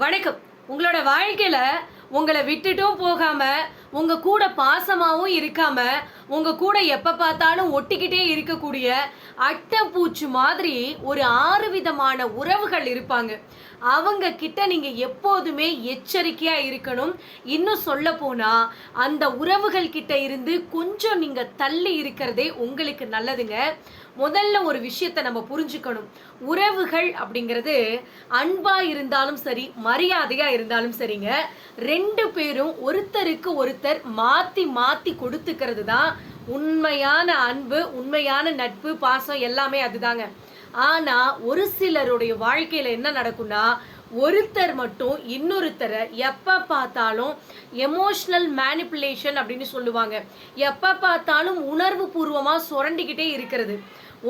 வணக்கம். உங்களோட வாழ்க்கையில உங்களை விட்டுட்டும் போகாம உங்க கூட பாசமாகவும் இருக்காம உங்க கூட எப்ப பார்த்தாலும் ஒட்டிக்கிட்டே இருக்கக்கூடிய அட்டைப்பூச்சி மாதிரி ஒரு ஆறு விதமான உறவுகள் இருப்பாங்க. அவங்க கிட்ட நீங்க எப்போதுமே எச்சரிக்கையா இருக்கணும். இன்னும் சொல்ல போனா அந்த உறவுகள் கிட்ட இருந்து கொஞ்சம் நீங்க தள்ளி இருக்கிறதே உங்களுக்கு நல்லதுங்க. முதல்ல ஒரு விஷயத்தை நம்ம புரிஞ்சுக்கணும். உறவுகள் அப்படிங்கிறது அன்பா இருந்தாலும் சரி மரியாதையா இருந்தாலும் சரிங்க ரெண்டு பேரும் ஒருத்தருக்கு ஒருத்தர் மாத்தி மாத்தி கொடுத்துக்கிறது தான் உண்மையான அன்பு உண்மையான நட்பு பாசம் எல்லாமே அதுதாங்க. ஆனா ஒரு சிலருடைய வாழ்க்கையில என்ன நடக்கும்னா ஒருத்தர் மட்டும் இன்னொருத்தரை எப்ப பார்த்தாலும் எமோஷனல் மேனிப்புலேஷன் அப்படின்னு சொல்லுவாங்க. எப்ப பார்த்தாலும் உணர்வு பூர்வமா சுரண்டிக்கிட்டே இருக்கிறது.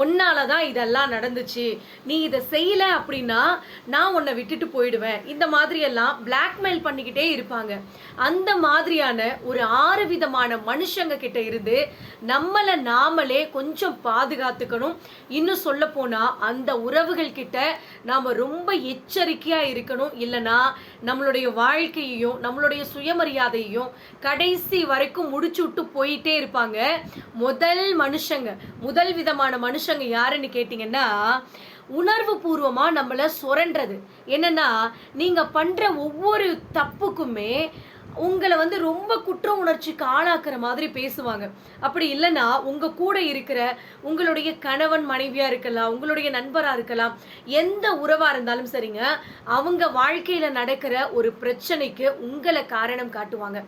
உன்னால தான் இதெல்லாம் நடந்துச்சு. நீ இதை செய்யல அப்படின்னா நான் உன்னை விட்டுட்டு போயிடுவேன். இந்த மாதிரி எல்லாம் பிளாக்மெயில் பண்ணிக்கிட்டே இருப்பாங்க. அந்த மாதிரியான ஒரு ஆறு விதமான மனுஷங்க கிட்ட இருந்து நம்மளை நாமளே கொஞ்சம் பாதுகாத்துக்கணும். இன்னும் சொல்ல போனா அந்த உறவுகள் கிட்ட நாம ரொம்ப எச்சரிக்கையா இருக்கணும். இல்லைன்னா நம்மளுடைய வாழ்க்கையையும் நம்மளுடைய சுயமரியாதையையும் கடைசி வரைக்கும் முடிச்சு விட்டு போயிட்டே இருப்பாங்க. முதல் மனுஷங்க முதல் விதமான மனுஷங்க யாருன்னு கேட்டிங்கன்னா உணர்வு பூர்வமாக நம்மளை சுரண்டுறது. என்னன்னா நீங்க பண்ற ஒவ்வொரு தப்புக்குமே உங்களை வந்து ரொம்ப குற்ற உணர்ச்சிக்கு ஆளாக்குற மாதிரி பேசுவாங்க. அப்படி இல்லைன்னா உங்கள் கூட இருக்கிற உங்களுடைய கணவன் மனைவியாக இருக்கலாம் உங்களுடைய நண்பராக இருக்கலாம் எந்த உறவாக இருந்தாலும் சரிங்க அவங்க வாழ்க்கையில் நடக்கிற ஒரு பிரச்சனைக்கு உங்களை காரணம் காட்டுவாங்க.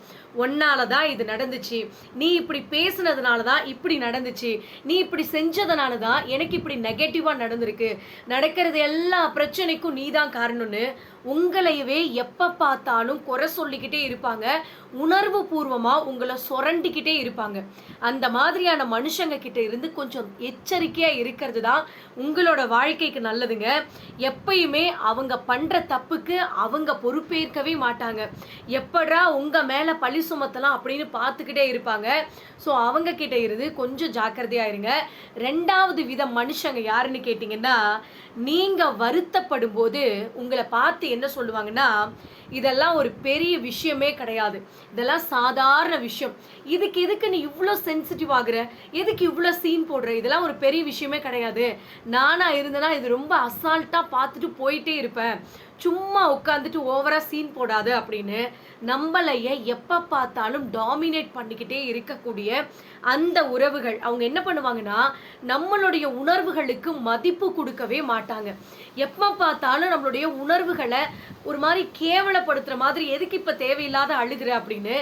ஒன்னால தான் இது நடந்துச்சு. நீ இப்படி பேசுனதுனால தான் இப்படி நடந்துச்சு. நீ இப்படி செஞ்சதுனால தான் எனக்கு இப்படி நெகட்டிவாக நடந்திருக்கு. நடக்கிறது எல்லா பிரச்சனைக்கும் நீ தான் காரணம்னு உங்களையவே எப்ப பார்த்தாலும் குறை சொல்லிக்கிட்டே இருப்பாங்க. உணர்வு பூர்வமாக உங்களை சுரண்டிக்கிட்டே இருப்பாங்க. அந்த மாதிரியான மனுஷங்க கிட்ட இருந்து கொஞ்சம் எச்சரிக்கையாக இருக்கிறது தான் உங்களோட வாழ்க்கைக்கு நல்லதுங்க. எப்பயுமே அவங்க பண்ணுற தப்புக்கு அவங்க பொறுப்பேற்கவே மாட்டாங்க. எப்படா உங்கள் மேலே பழி சுமத்தலாம் அப்படின்னு பார்த்துக்கிட்டே இருப்பாங்க. ஸோ அவங்க கிட்ட இருந்து கொஞ்சம் ஜாக்கிரதையாக இருங்க. ரெண்டாவது விதம் மனுஷங்க யாருன்னு கேட்டிங்கன்னா நீங்கள் வருத்தப்படும் போது உங்களை பார்த்து என்ன சொல்லுவாங்கன்னா இதெல்லாம் ஒரு பெரிய விஷயமே கிடையாது. இதெல்லாம் சாதாரண விஷயம். இதுக்கு எதுக்கு நீ இவ்வளோ சென்சிட்டிவ் ஆகுற? எதுக்கு இவ்வளோ சீன் போடுற? இதெல்லாம் ஒரு பெரிய விஷயமே கிடையாது. நானா இருந்தேன்னா இது ரொம்ப அசால்ட்டாக பார்த்துட்டு போயிட்டே இருப்பேன். சும்மா உட்காந்துட்டு ஓவரா சீன் போடாது அப்படின்னு நம்மளைய எப்ப பார்த்தாலும் டாமினேட் பண்ணிக்கிட்டே இருக்கக்கூடிய அந்த உறவுகள். அவங்க என்ன பண்ணுவாங்கன்னா நம்மளுடைய உணர்வுகளுக்கு மதிப்பு கொடுக்கவே மாட்டாங்க. எப்ப பார்த்தாலும் நம்மளுடைய உணர்வுகளை ஒரு மாதிரி கேவலப்படுத்துற மாதிரி எதுக்கு இப்ப தேவையில்லாத அழுகுற? அப்படின்னு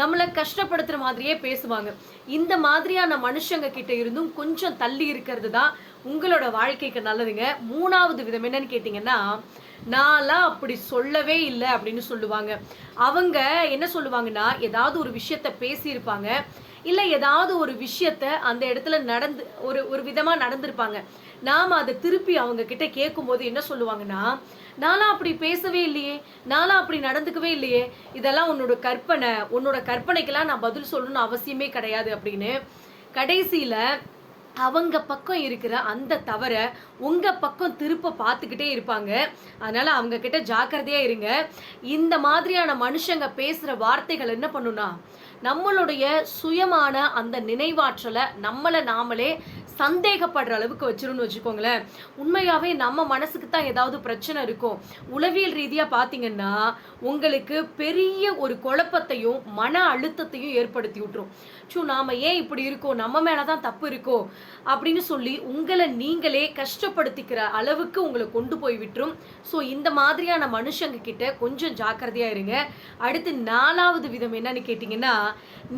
நம்மளை கஷ்டப்படுத்துற மாதிரியே பேசுவாங்க. இந்த மாதிரியான மனுஷங்க கிட்ட இருந்தும் கொஞ்சம் தள்ளி இருக்கிறது தான் உங்களோட வாழ்க்கைக்கு நல்லதுங்க. மூணாவது விதம் என்னன்னு கேட்டிங்கன்னா நான்லாம் அப்படி சொல்லவே இல்லை அப்படின்னு சொல்லுவாங்க. அவங்க என்ன சொல்லுவாங்கன்னா ஏதாவது ஒரு விஷயத்த பேசியிருப்பாங்க. இல்லை ஏதாவது ஒரு விஷயத்த அந்த இடத்துல நடந்து ஒரு ஒரு விதமாக நடந்திருப்பாங்க. நாம் அதை திருப்பி அவங்க கிட்ட கேட்கும்போது என்ன சொல்லுவாங்கன்னா நானும் அப்படி பேசவே இல்லையே. நானும் அப்படி நடந்துக்கவே இல்லையே. இதெல்லாம் உன்னோட கற்பனை. உன்னோட கற்பனைக்கெல்லாம் நான் பதில் சொல்லணும்னு அவசியமே கிடையாது அப்படின்னு கடைசியில் அவங்க பக்கம் இருக்கிற அந்த தவறை உங்கள் பக்கம் திருப்ப பார்த்துக்கிட்டே இருப்பாங்க. அதனால் அவங்க கிட்ட இருங்க. இந்த மாதிரியான மனுஷங்க பேசுகிற வார்த்தைகள் என்ன பண்ணுனா நம்மளுடைய சுயமான அந்த நினைவாற்றலை நம்மளை நாமளே சந்தேகப்படுற அளவுக்கு வச்சிரும்னு வச்சுக்கோங்களேன். உண்மையாகவே நம்ம மனசுக்கு தான் ஏதாவது பிரச்சனை இருக்கும். உளவியல் ரீதியாக பார்த்தீங்கன்னா உங்களுக்கு பெரிய ஒரு குழப்பத்தையும் மன அழுத்தத்தையும் ஏற்படுத்தி விட்டுரும். ஸோ நாம் ஏன் இப்படி இருக்கோம்? நம்ம மேலே தான் தப்பு இருக்கோ? அப்படின்னு சொல்லி உங்களை நீங்களே கஷ்டப்படுத்திக்கிற அளவுக்கு உங்களை கொண்டு போய் விட்டுரும். ஸோ இந்த மாதிரியான மனுஷங்க கிட்ட கொஞ்சம் ஜாக்கிரதையா இருங்க. அடுத்து நாலாவது விதம் என்னன்னு கேட்டிங்கன்னா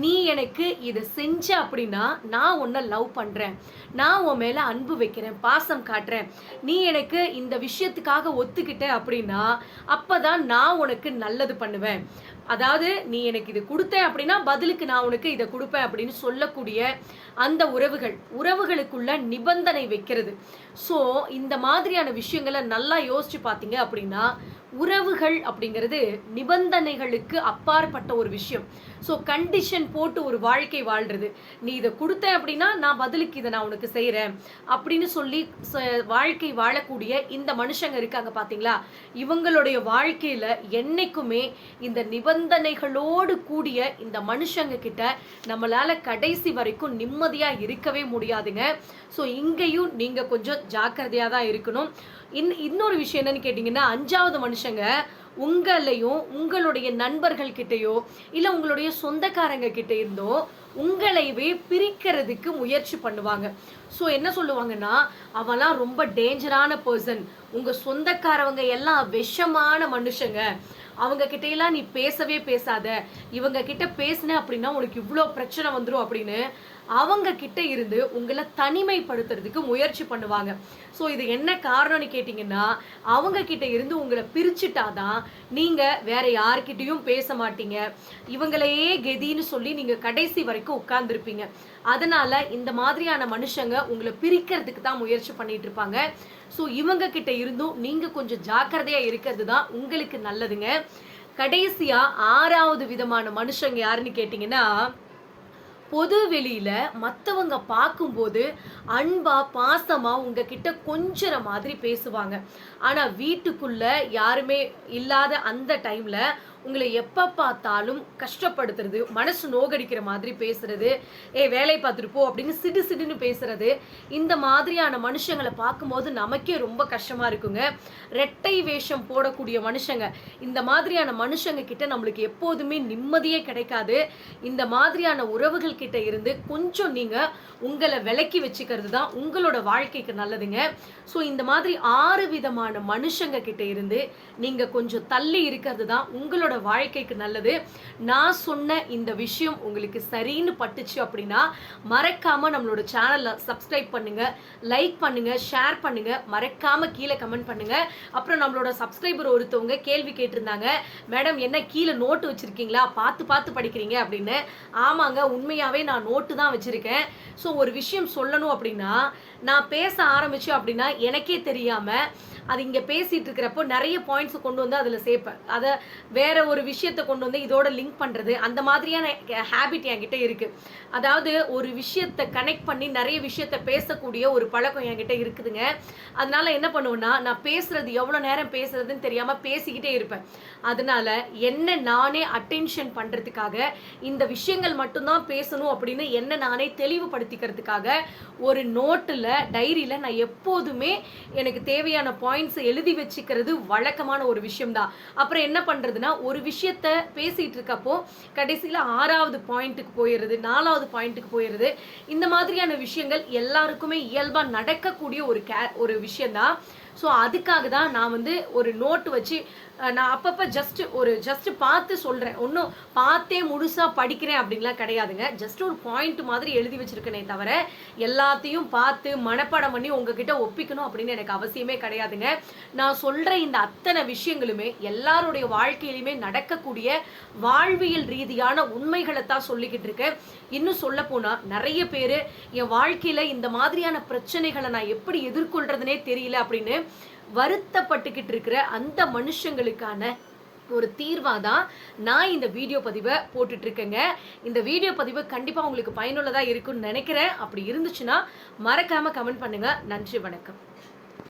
நீ எனக்கு இதை செஞ்ச அப்படின்னா நான் உன்னை லவ் பண்றேன். நான் உன் மேலே அன்பு வைக்கிறேன் பாசம் காட்டுறேன். நீ எனக்கு இந்த விஷயத்துக்காக ஒத்துக்கிட்ட அப்படின்னா அப்போ தான் நான் உனக்கு நல்லது பண்ணுவேன். அதாவது நீ எனக்கு இது கொடுத்த அப்படின்னா பதிலுக்கு நான் உனக்கு இதை கொடுப்பேன் அப்படின்னு சொல்லக்கூடிய அந்த உறவுகள் உறவுகளுக்குள்ள நிபந்தனை வைக்கிறது. ஸோ இந்த மாதிரியான விஷயங்களை நல்லா யோசிச்சு பார்த்தீங்க அப்படின்னா உறவுகள் அப்படிங்கிறது நிபந்தனைகளுக்கு அப்பாற்பட்ட ஒரு விஷயம். ஸோ கண்டிஷன் போட்டு ஒரு வாழ்க்கை வாழ்றது. நீ இதை கொடுத்த அப்படின்னா நான் பதிலுக்கு இதை நான் உனக்கு செய்கிறேன் அப்படின்னு சொல்லி வாழ்க்கை வாழக்கூடிய இந்த மனுஷங்க இருக்காங்க பார்த்தீங்களா இவங்களுடைய வாழ்க்கையில் என்னைக்குமே இந்த நிபந்தனைகளோடு கூடிய இந்த மனுஷங்க கிட்ட நம்மளால கடைசி வரைக்கும் நிம்மதியாக இருக்கவே முடியாதுங்க. ஸோ இங்கேயும் நீங்கள் கொஞ்சம் ஜாக்கிரதையாக தான் இருக்கணும். இன் இன்னொரு விஷயம் என்னன்னு கேட்டிங்கன்னா அஞ்சாவது மனுஷன் மனுஷங்க உங்களையும் உங்களுடைய நண்பர்கள் கிட்டயோ இல்லை உங்களுடைய சொந்தக்காரங்க கிட்ட இருந்தோ உங்களையவே பிரிக்கிறதுக்கு முயற்சி பண்ணுவாங்க. ஸோ என்ன சொல்லுவாங்கன்னா அவெல்லாம் ரொம்ப டேஞ்சரான பர்சன் உங்கள் சொந்தக்காரவங்க எல்லாம் விஷமான மனுஷங்க. அவங்க கிட்டையெல்லாம் நீ பேசவே பேசாத. இவங்க கிட்ட பேசின அப்படின்னா உனக்கு இவ்வளோ பிரச்சனை வந்துடும் அப்படின்னு அவங்க கிட்ட இருந்து உங்களை தனிமைப்படுத்துறதுக்கு முயற்சி பண்ணுவாங்க. ஸோ இது என்ன காரணம்னு கேட்டிங்கன்னா அவங்க கிட்ட இருந்து உங்களை பிரிச்சுட்டாதான் நீங்கள் வேற யார்கிட்டையும் பேச மாட்டீங்க. இவங்களையே கெதின்னு சொல்லி நீங்கள் கடைசி வரைக்கும் உட்கார்ந்துருப்பீங்க. அதனால இந்த மாதிரியான மனுஷங்க உங்களை பிரிக்கிறதுக்கு தான் முயற்சி பண்ணிட்டு இருப்பாங்க. ஸோ இவங்க கிட்ட இருந்தும் நீங்க கொஞ்சம் ஜாக்கிரதையா இருக்கிறது தான் உங்களுக்கு நல்லதுங்க. கடைசியா ஆறாவது விதமான மனுஷங்க யாருன்னு கேட்டிங்கன்னா பொது வெளியில மத்தவங்க பார்க்கும்போது அன்பா பாசமா உங்ககிட்ட கொஞ்சற மாதிரி பேசுவாங்க. ஆனா வீட்டுக்குள்ள யாருமே இல்லாத அந்த டைம்ல உங்களை எப்போ பார்த்தாலும் கஷ்டப்படுத்துறது மனசு நோகடிக்கிற மாதிரி பேசுறது ஏ வேலை பார்த்துட்டு போ அப்படின்னு சிடு சிடுன்னு பேசுறது இந்த மாதிரியான மனுஷங்களை பார்க்கும்போது நமக்கே ரொம்ப கஷ்டமா இருக்குங்க. ரெட்டை வேஷம் போடக்கூடிய மனுஷங்க இந்த மாதிரியான மனுஷங்க கிட்ட நம்மளுக்கு எப்போதுமே நிம்மதியே கிடைக்காது. இந்த மாதிரியான உறவுகள் கிட்ட இருந்து கொஞ்சம் நீங்க உங்களை விலக்கி வச்சுக்கிறது தான் உங்களோட வாழ்க்கைக்கு நல்லதுங்க. ஸோ இந்த மாதிரி ஆறு விதமான மனுஷங்க கிட்ட இருந்து நீங்க கொஞ்சம் தள்ளி இருக்கிறது தான் உங்களோட வாழ்க்கைக்கு நல்லது. நான் சொன்ன இந்த விஷயம் உங்களுக்கு சரின்னு பட்டுச்சு அப்படின்னா மறக்காம நம்மளோட சேனலை சப்ஸ்கிரைப் பண்ணுங்க லைக் பண்ணுங்க ஷேர் பண்ணுங்க மறக்காம கீழே கமெண்ட் பண்ணுங்க. அப்புறம் நம்மளோட சப்ஸ்கிரைபர் ஒருத்தவங்க கேள்வி கேட்டிருந்தாங்க மேடம் என்ன கீழே நோட்டு வச்சிருக்கீங்களா? பார்த்து பார்த்து படிக்கிறீங்க? அப்படின்னு. ஆமாங்க உண்மையாவே நான் நோட்டு தான் வச்சிருக்கேன். ஸோ ஒரு விஷயம் சொல்லணும் அப்படின்னா நான் பேச ஆரம்பிச்சு அப்படின்னா எனக்கே தெரியாம அது இங்க பேசிட்டு இருக்கிறப்போ நிறைய பாயிண்ட்ஸ் கொண்டு வந்து அதுல சேர்ப்பேன். அதை வேற ஒரு விஷயத்தை கொண்டு வந்து இதோட லிங்க் பண்ணுறது அந்த மாதிரியான ஹேபிட் என்கிட்ட இருக்குது அதாவது ஒரு விஷயத்தை கனெக்ட் பண்ணி நிறைய விஷயத்த பேசக்கூடிய ஒரு பழக்கம் என்கிட்ட இருக்குதுங்க. அதனால என்ன பண்ணுவேன்னா நான் பேசுறது எவ்வளோ நேரம் பேசுறதுன்னு தெரியாமல் பேசிக்கிட்டே இருப்பேன். அதனால என்ன நானே அட்டென்ஷன் பண்ணுறதுக்காக இந்த விஷயங்கள் மட்டும்தான் பேசணும் அப்படின்னு என்ன நானே தெளிவுபடுத்திக்கிறதுக்காக ஒரு நோட்டில் டைரியில் நான் எப்போதுமே எனக்கு தேவையான பாயிண்ட்ஸ் எழுதி வச்சுக்கிறது வழக்கமான ஒரு விஷயம்தான். அப்புறம் என்ன பண்ணுறதுன்னா ஒரு ஒரு விஷயத்த பேசிகிட்டு இருக்கப்போ கடைசியில் ஆறாவது பாயிண்ட்டுக்கு போயிடுறது நாலாவது பாயிண்ட்டுக்கு போயிடுறது. இந்த மாதிரியான விஷயங்கள் எல்லாருக்குமே இயல்பாக நடக்கக்கூடிய ஒரு கே ஒரு விஷயந்தான். ஸோ அதுக்காக தான் நான் வந்து ஒரு நோட்டு வச்சு நான் அப்பப்போ ஜஸ்ட் ஒரு ஜஸ்ட் பார்த்து சொல்கிறேன் ஒன்றும் பார்த்தே முழுசாக படிக்கிறேன் அப்படின்லாம் கிடையாதுங்க. ஜஸ்ட் ஒரு பாயிண்ட் மாதிரி எழுதி வச்சிருக்கேனே தவிர எல்லாத்தையும் பார்த்து மனப்பாடம் பண்ணி உங்ககிட்ட ஒப்பிக்கணும் அப்படின்னு எனக்கு அவசியமே கிடையாதுங்க. நான் சொல்கிற இந்த அத்தனை விஷயங்களுமே எல்லாருடைய வாழ்க்கையிலுமே நடக்கக்கூடிய வாழ்வியல் ரீதியான உண்மைகளை தான் சொல்லிக்கிட்டு இருக்கேன். இன்னும் சொல்ல போனால் நிறைய பேர் என் வாழ்க்கையில் இந்த மாதிரியான பிரச்சனைகளை நான் எப்படி எதிர்கொள்றதுனே தெரியல அப்படின்னு வருத்தப்பட்டுக்கிட்டு இருக்கிற அந்த மனுஷங்களுக்கான ஒரு தீர்வாக தான் நான் இந்த வீடியோ பதிவை போட்டுட்ருக்கேங்க. இந்த வீடியோ பதிவு கண்டிப்பாக உங்களுக்கு பயனுள்ளதாக இருக்கும்னு நினைக்கிறேன். அப்படி இருந்துச்சுன்னா மறக்காம கமெண்ட் பண்ணுங்க. நன்றி வணக்கம்.